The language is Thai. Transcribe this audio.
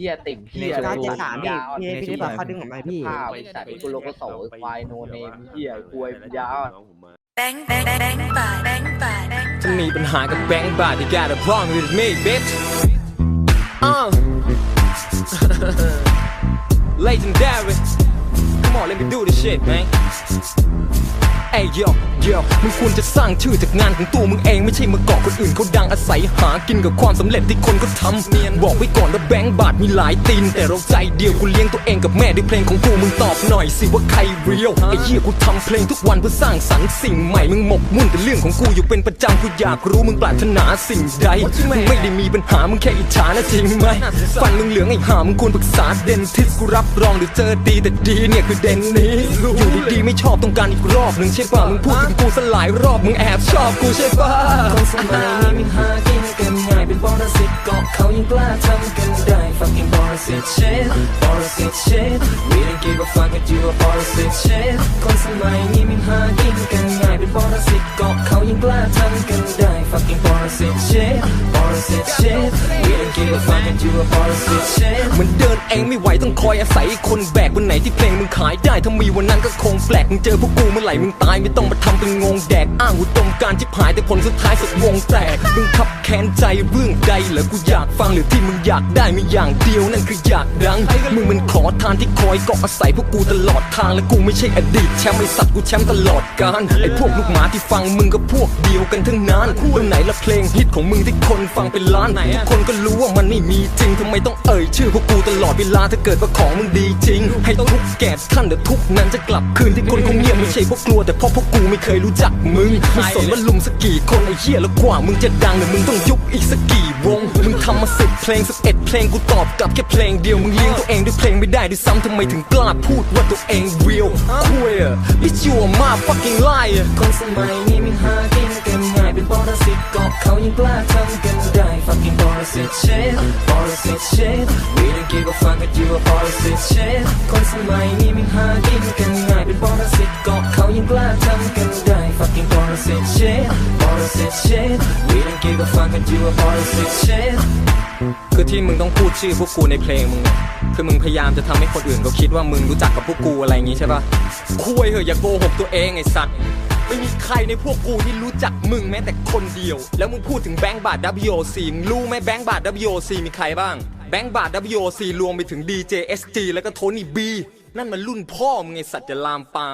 ฮียติ่มเฮียเก้าเจ็ดสามพี่ยาวพี่พี่ได้บอกเขาดึงออกมาพี่ข้าวไอ้สัตว์กูโลกโสไอ้ควายโนเนมเฮียกวยยาว Bang bang bang bang bang bang bang ถ้ามีปัญหากับแบงค์บาท you got a problem with me bitch uh legendary come on let me do this shit man เอ้ยยโยมึงควรจะสร้างชื่อจากงานของตัวมึงเองไม่ใช่มาเกาะคนอื่นเขาดังอาศัยหากินกับความสำเร็จที่คนก็ทำเนียนบอกไว้ก่อนว่าแบงค์บาทมีหลายตีน แต่เราใจเดียวกูเลี้ยงตัวเองกับแม่ด้วยเพลงของกูมึงตอบหน่อยสิว่าใครเรียวไอ้เหี้ยกูทำเพลงทุกวันเพื่อสร้างสรรค์สิ่งใหม่มึงหมกมุ่นแต่เรื่องของกูอยู่เป็นประจำกูอยากรู้มึงปรารถนาสิ่งใดมึงไม่ได้มีปัญหามึงแค่อิจฉานะจริงไหมฟันมึงเหลืองไอ้ห่ามึงควรปรึกษาเดนทิสกูรับรองเดี๋ยวเจอดีแต่ดีเนี่ยคือเดนนี้อยู่ดีๆไม่ชอบต้องการอีกรอบหนึ่งใช่ป่ะมึงพูดถึงกูสลายรอบมึงแอบชอบกูใช่ป่ะคนสมัยนี้ไม่หากินกันง่ายเป็นบอลสิทธิ์เกาะเขายังกล้าทำกันได้ fucking บอลสิทธิ์ shit บอลสิทธิ์ shit we don't give a fuck with you บอลสิทธิ์ shit คนสมัยนี้ไม่หากินกันง่ายเป็นบอลสิทธิ์เกาะเขายังกล้าทำกันได้ fucking บอลสิทธิ์ shit บอลสิทธิ์ shit we don't give a fuck with you บอลสิทธิ์ shit มันเดิ เองไม่ไหวต้องคอยอาศัยคนแบกวันไหนที่เพลงมึงขายได้ถ้ามีวันนั้นก็คงแปลกมึงเจอพวกกูเมื่อไหร่มึงตายไม่ต้องมาทำเป็นงงแดกอ้างอุดมการที่หายแต่ผลสุดท้ายสุดวงแตกมึงขับแค้นใจเรื่องใดเหรอกูอยากฟังหรือที่มึงอยากได้มีอย่างเดียวนั่นคืออยากดังมึงมันขอทานที่คอยเกาะอาศัยพวกกูตลอดทางและกูไม่ใช่อดีตแชมป์ไอสัตว์กูแชมป์ตลอดกาลไอพวกลูกหมาที่ฟังมึงก็พวกเดียวกันทั้งนั้นตรงไหนละเพลงฮิตของมึงที่คนฟังเป็นล้านทุกคนก็รู้ว่ามันไม่มีจริงทำไมต้องเอ่ยชื่อพวกกูตลอดเวลาถ้าเกิดว่าของมึงดีจริง ให้ทุกแก่ท่านเดี๋ยวทุกนั้นจะกลับคืนที่คนคงเงียบไม่ใช่เพราะกลัวแต่เพราะพวกกูไม่เคยรู้จักมึงไม่สนว่าลุมสักกี่คนไอ้เหี้ยแล้วกว่ามึงจะดังเนี่ยมึงต้องยุบอีกสักกี่วงมึงทำมาสิบเพลงสิบเอ็ดเพลงกูตอบกลับแค่เพลงเดียวมึงเลี้ยงตัวเองด้วยเพลงไม่ได้ด้วยซ้ำทำไมถึงกล้าพูดว่าตัวเอง real queer bitch you are my fucking liar คนสมัยนี้ม่หากินเกันง่ายเป็นปรสิตเกาะเขายังกล้าทำกันได้ fucking ปรสิต shit ปรสิต shit we don't give a fuck with you ปรสิต shit คนสมัยนี้ไม่หากินกันง่ายเป็นปรสิตเกาะเขายังกล้าทำกันได้ fucking ปรสิต shit ปรสิต shit we don't give a fuck with you ปรสิต shit คือที่มึงต้องพูดชื่อพวกกูในเพลงมึง คือมึงพยายามจะทำให้คนอื่นเขาคิดว่ามึงรู้จักกับพวกกูอะไรอย่างงี้ใช่ปะคุยเหอะอย่าโกหกตัวเองไอ้สัตว์ ไม่มีใครในพวกกูที่รู้จักมึงแม้แต่คนเดียว แล้วมึงพูดถึงแบงค์บาท WOC มึงรู้ไหมแบงค์บาท WOC มีใครบ้าง แบงค์บาท WOC รวมไปถึง DJ SG แล้วก็โทนี่บีนั่นมันรุ่นพ่อมึงไงสัตว์จะลามปาม